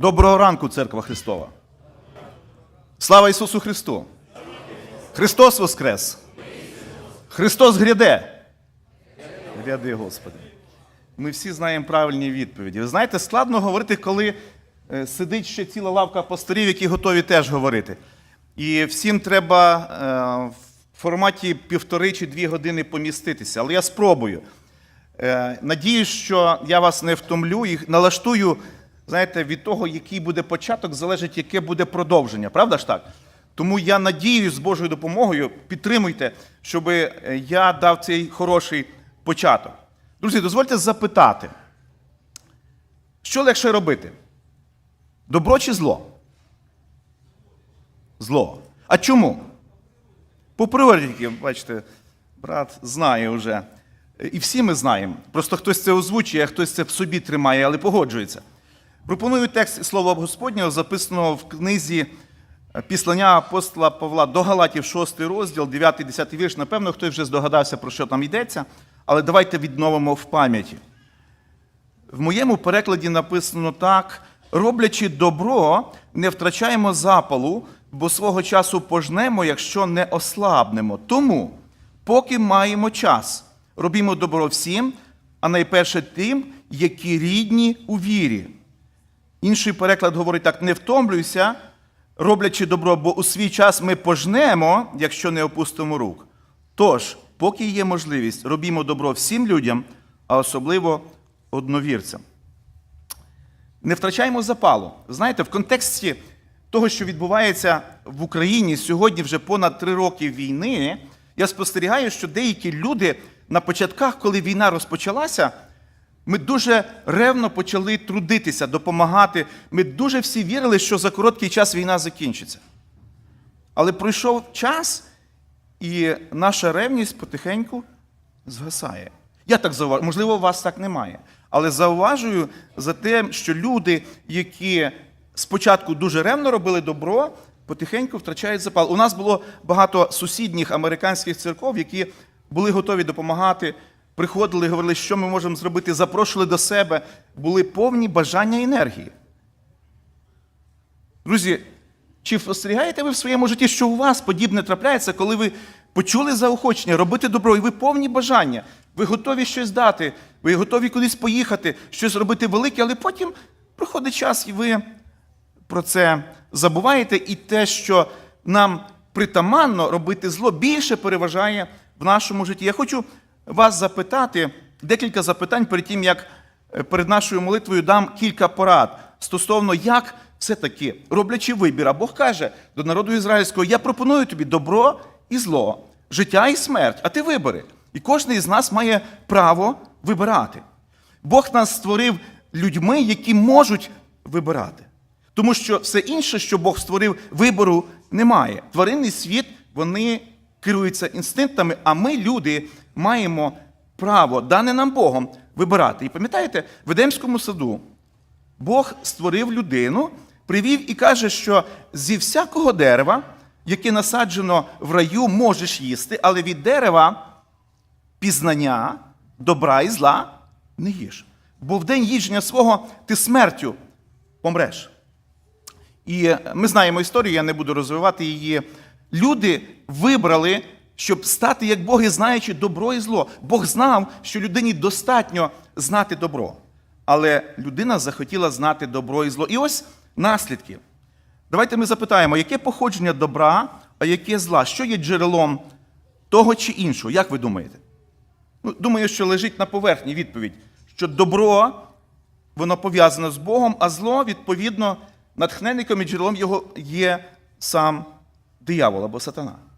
Доброго ранку, церква Христова. Слава Ісусу Христу! Христос Воскрес! Христос гряде! Гряди, Господи. Ми всі знаємо правильні відповіді. Ви знаєте, складно говорити, коли е, сидить ще ціла лавка пасторів, які готові теж говорити. І всім треба е, в форматі півтори чи дві години поміститися. Але я спробую. Е, Надіюсь, що я вас не втомлю і налаштую, знаєте, від того, який буде початок, залежить, яке буде продовження. Правда ж так? Тому я надіюсь з Божою допомогою, підтримуйте, щоб е, я дав цей хороший початок. Друзі, дозвольте запитати, що легше робити? Добро чи зло? Зло. А чому? По природі, бачите, брат знає вже. І всі ми знаємо. Просто хтось це озвучує, а хтось це в собі тримає, але погоджується. Пропоную текст Слова Господнього, записаного в книзі Післання апостола Павла до Галатів, 6 розділ, 9-10 вірш. Напевно, хтось вже здогадався, про що там йдеться, але давайте відновимо в пам'яті. В моєму перекладі написано так: роблячи добро, не втрачаємо запалу, бо свого часу пожнемо, якщо не ослабнемо. Тому, поки маємо час, робімо добро всім, а найперше тим, які рідні у вірі. Інший переклад говорить так: не втомлюйся, роблячи добро, бо у свій час ми пожнемо, якщо не опустимо рук. Тож, поки є можливість, робімо добро всім людям, а особливо одновірцям. Не втрачаємо запалу. Знаєте, в контексті того, що відбувається в Україні сьогодні вже понад три роки війни, я спостерігаю, що деякі люди на початках, коли війна розпочалася, ми дуже ревно почали трудитися, допомагати. Ми дуже всі вірили, що за короткий час війна закінчиться. Але пройшов час, і наша ревність потихеньку згасає. Я так зауважую, можливо, у вас так немає. Але зауважую за те, що люди, які спочатку дуже ревно робили добро, потихеньку втрачають запал. У нас було багато сусідніх американських церков, які були готові допомагати, приходили, говорили, що ми можемо зробити, запрошували до себе, були повні бажання і енергії. Друзі, чи спостерігаєте ви в своєму житті, що у вас подібне трапляється, коли ви почули заохочення робити добро, і ви повні бажання, ви готові щось дати, ви готові кудись поїхати, щось робити велике, але потім проходить час, і ви про це забуваєте, і те, що нам притаманно робити зло, більше переважає в нашому житті. Я хочу вас запитати декілька запитань перед тим, як е, перед нашою молитвою дам кілька порад стосовно, як все-таки роблячи вибір. А Бог каже до народу ізраїльського: я пропоную тобі добро і зло, життя і смерть, а ти вибери. І кожен із нас має право вибирати. Бог нас створив людьми, які можуть вибирати. Тому що все інше, що Бог створив, вибору немає. Тваринний світ, вони керуються інстинктами, а ми, люди, маємо право, дане нам Богом, вибирати. І пам'ятаєте, в Едемському саду Бог створив людину, привів і каже, що зі всякого дерева, яке насаджено в раю, можеш їсти, але від дерева пізнання добра і зла не їж. Бо в день їження свого ти смертю помреш. І ми знаємо історію, я не буду розвивати її. Люди вибрали, щоб стати як боги, знаючи добро і зло. Бог знав, що людині достатньо знати добро. Але людина захотіла знати добро і зло. І ось наслідки. Давайте ми запитаємо, яке походження добра, а яке зла? Що є джерелом того чи іншого? Як ви думаєте? Ну, Думаю, що лежить на поверхні відповідь, що добро воно пов'язане з Богом, а зло, відповідно, натхненником і джерелом його є сам диявол або сатана.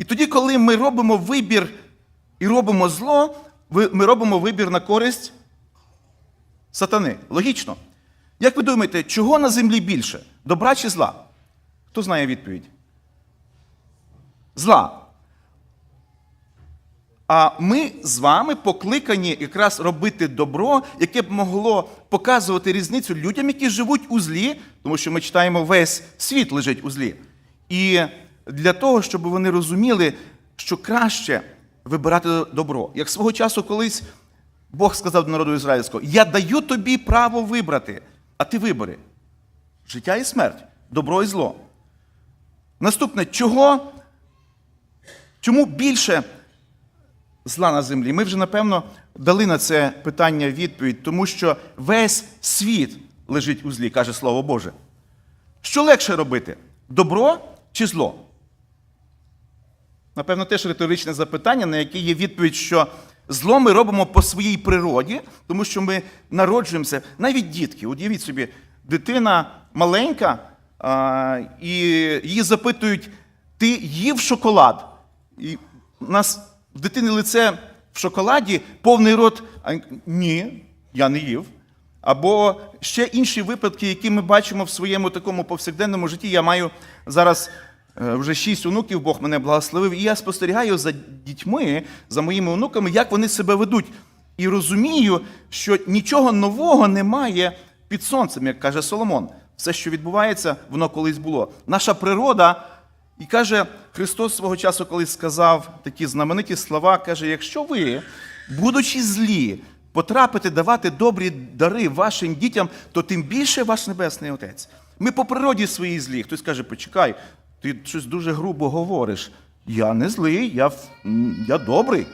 І тоді, коли ми робимо вибір і робимо зло, ми робимо вибір на користь сатани. Логічно. Як ви думаєте, чого на землі більше? Добра чи зла? Хто знає відповідь? Зла. А ми з вами покликані якраз робити добро, яке б могло показувати різницю людям, які живуть у злі, тому що ми читаємо, весь світ лежить у злі. І для того, щоб вони розуміли, що краще вибирати добро. Як свого часу колись Бог сказав до народу ізраїльського: Я даю тобі право вибрати. а ти вибери життя і смерть, добро і зло. Наступне, чого, чому більше зла на землі? Ми вже, напевно, дали на це питання відповідь, тому що весь світ лежить у злі, каже Слово Боже. Що легше робити? Добро чи зло? Напевно, теж риторичне запитання, на яке є відповідь, що зло ми робимо по своїй природі, тому що ми народжуємося, навіть дітки. Уявіть собі, дитина маленька, а, і її запитують: ти їв шоколад? І у нас в дитини лице в шоколаді, повний рот. Ні, я не їв. Або ще інші випадки, які ми бачимо в своєму такому повсякденному житті. Я маю зараз вже шість онуків, Бог мене благословив, і я спостерігаю за дітьми, за моїми онуками, як вони себе ведуть. І розумію, що нічого нового немає під сонцем, як каже Соломон. Все, що відбувається, воно колись було. Наша природа, і каже Христос свого часу, колись сказав такі знамениті слова, каже: якщо ви, будучи злі, потрапите давати добрі дари вашим дітям, то тим більше ваш Небесний Отець. Ми по природі своїй злі. Хтось каже, почекай, ти щось дуже грубо говориш. Я не злий, я, я добрий.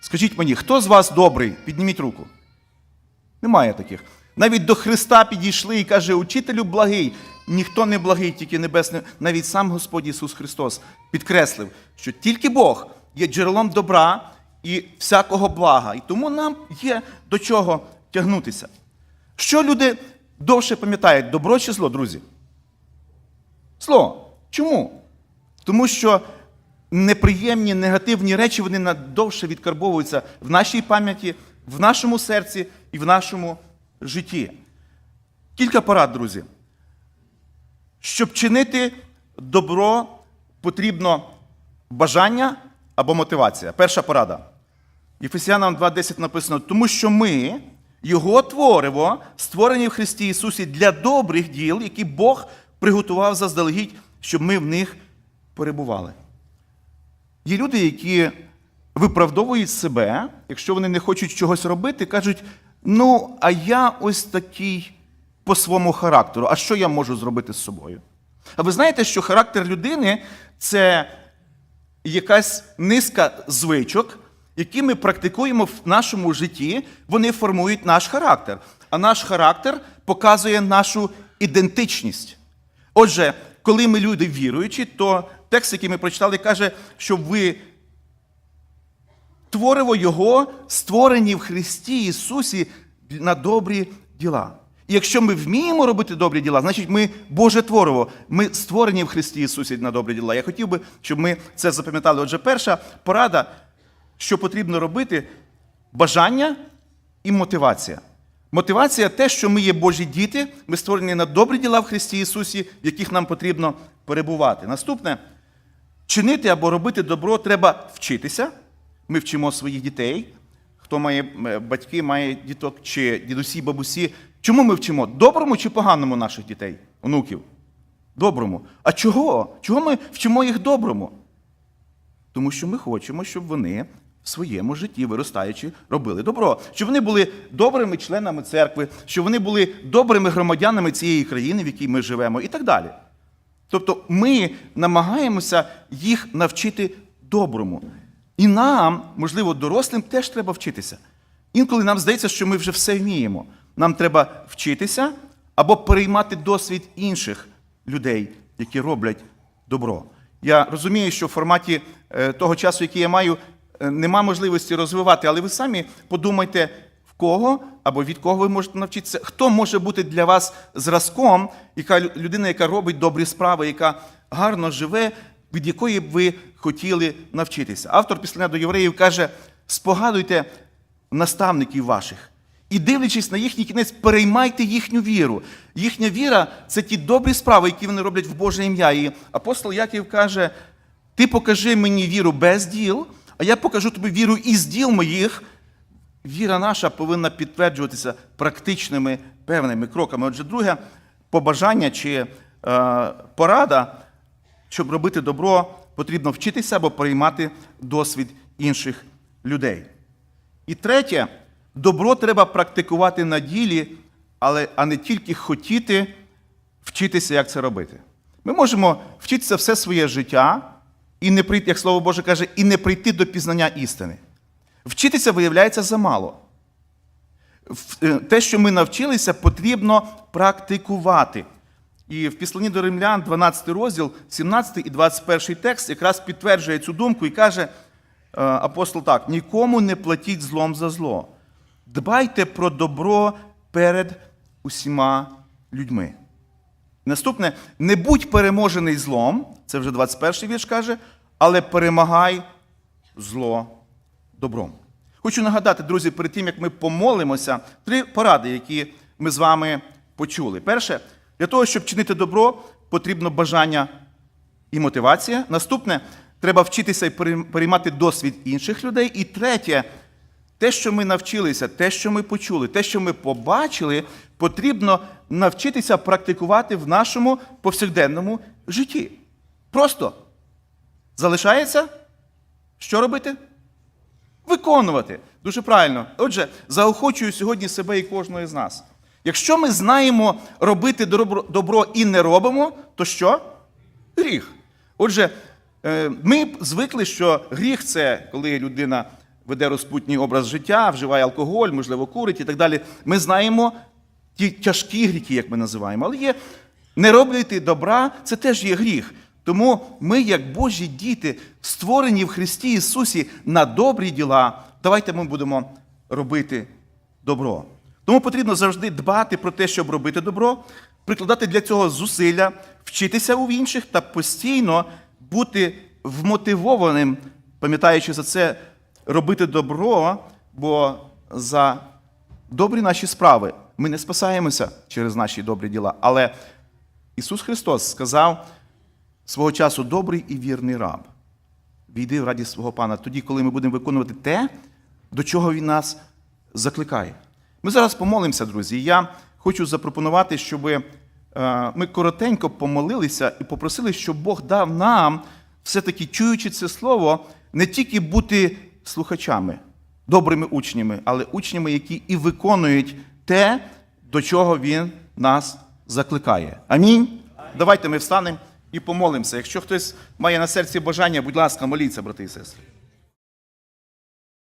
Скажіть мені, хто з вас добрий? Підніміть руку. Немає таких. Навіть до Христа підійшли і каже, учителю благий. Ніхто не благий, тільки небесний. Навіть сам Господь Ісус Христос підкреслив, що тільки Бог є джерелом добра і всякого блага. І тому нам є до чого тягнутися. Що люди довше пам'ятають, добро чи зло, друзі? Зло. Чому? Тому що неприємні, негативні речі вони надовше відкарбовуються в нашій пам'яті, в нашому серці і в нашому житті. Кілька порад, друзі. Щоб чинити добро, потрібно бажання або мотивація. Перша порада. Єфесянам 2.10 написано, тому що ми, Його твориво, створені в Христі Ісусі для добрих діл, які Бог приготував заздалегідь, щоб ми в них перебували. Є люди, які виправдовують себе, якщо вони не хочуть чогось робити, кажуть: ну, а я ось такий по своєму характеру, а що я можу зробити з собою? А ви знаєте, що характер людини це якась низка звичок, які ми практикуємо в нашому житті, вони формують наш характер. А наш характер показує нашу ідентичність. Отже, коли ми люди віруючі, то текст, який ми прочитали, каже, що ви твориво Його, створені в Христі Ісусі на добрі діла. І якщо ми вміємо робити добрі діла, значить ми Боже твориво, ми створені в Христі Ісусі на добрі діла. Я хотів би, щоб ми це запам'ятали. Отже, перша порада, що потрібно робити, бажання і мотивація. Мотивація те, що ми є Божі діти, ми створені на добрі діла в Христі Ісусі, в яких нам потрібно перебувати. Наступне чинити або робити добро треба вчитися. Ми вчимо своїх дітей. Хто має е, батьки, має діток чи дідусі, бабусі. Чому ми вчимо? Доброму чи поганому наших дітей, онуків? Доброму. А чого? Чого ми вчимо їх доброму? Тому що ми хочемо, щоб вони в своєму житті, виростаючи, робили добро. Щоб вони були добрими членами церкви, щоб вони були добрими громадянами цієї країни, в якій ми живемо, і так далі. Тобто ми намагаємося їх навчити доброму. І нам, можливо, дорослим теж треба вчитися. Інколи нам здається, що ми вже все вміємо. Нам треба вчитися або переймати досвід інших людей, які роблять добро. Я розумію, що в форматі е, того часу, який я маю, нема можливості розвивати, але ви самі подумайте, в кого або від кого ви можете навчитися, хто може бути для вас зразком, яка людина, яка робить добрі справи, яка гарно живе, від якої б ви хотіли навчитися. Автор після до євреїв каже: спогадуйте наставників ваших. І дивлячись на їхній кінець, переймайте їхню віру. Їхня віра це ті добрі справи, які вони роблять в Боже ім'я. І апостол Яків каже: Ти покажи мені віру без діл, а я покажу тобі віру із діл моїх. Віра наша повинна підтверджуватися практичними певними кроками. Отже, друге побажання чи е, порада, щоб робити добро, потрібно вчитися або приймати досвід інших людей. І третє, добро треба практикувати на ділі але, а не тільки хотіти вчитися, як це робити. Ми можемо вчитися все своє життя і не прийти, як Слово Боже каже, і не прийти до пізнання істини. Вчитися виявляється замало. Е, Те, що ми навчилися, потрібно практикувати. І в післанні до римлян, 12 розділ, 17 і 21 текст якраз підтверджує цю думку і каже е, апостол так: нікому не платіть злом за зло. Дбайте про добро перед усіма людьми. Наступне, не будь переможений злом, це вже 21 вірш каже, але перемагай зло добром. Хочу нагадати, друзі, перед тим, як ми помолимося, три поради, які ми з вами почули. Перше, для того, щоб чинити добро, потрібно бажання і мотивація. Наступне, треба вчитися і перейм- переймати досвід інших людей. І третє, те, що ми навчилися, те, що ми почули, те, що ми побачили, потрібно навчитися практикувати в нашому повсякденному житті. Просто залишається що робити? Виконувати. Дуже правильно. Отже, заохочую сьогодні себе і кожного з нас. Якщо ми знаємо робити добро, і не робимо, то що? Гріх. Отже, е, ми звикли, що гріх це коли людина веде розпутній образ життя, вживає алкоголь, можливо, курить і так далі. Ми знаємо ті тяжкі гріхи, як ми називаємо. Але є не робити добра, це теж є гріх. Тому ми, як Божі діти, створені в Христі Ісусі на добрі діла, давайте ми будемо робити добро. Тому потрібно завжди дбати про те, щоб робити добро, прикладати для цього зусилля, вчитися у інших та постійно бути вмотивованим, пам'ятаючи за це, робити добро, бо за добрі наші справи ми не спасаємося через наші добрі діла. Але Ісус Христос сказав свого часу добрий і вірний раб. Війди в раді свого пана тоді, коли ми будемо виконувати те, до чого він нас закликає. Ми зараз помолимося, друзі. Я хочу запропонувати, щоб е, ми коротенько помолилися і попросили, щоб Бог дав нам, все-таки чуючи це слово, не тільки бути слухачами, добрими учнями, але учнями, які і виконують те, до чого Він нас закликає. Амінь. Давайте ми встанемо і помолимося. Якщо хтось має на серці бажання, будь ласка, моліться, брати і сестри.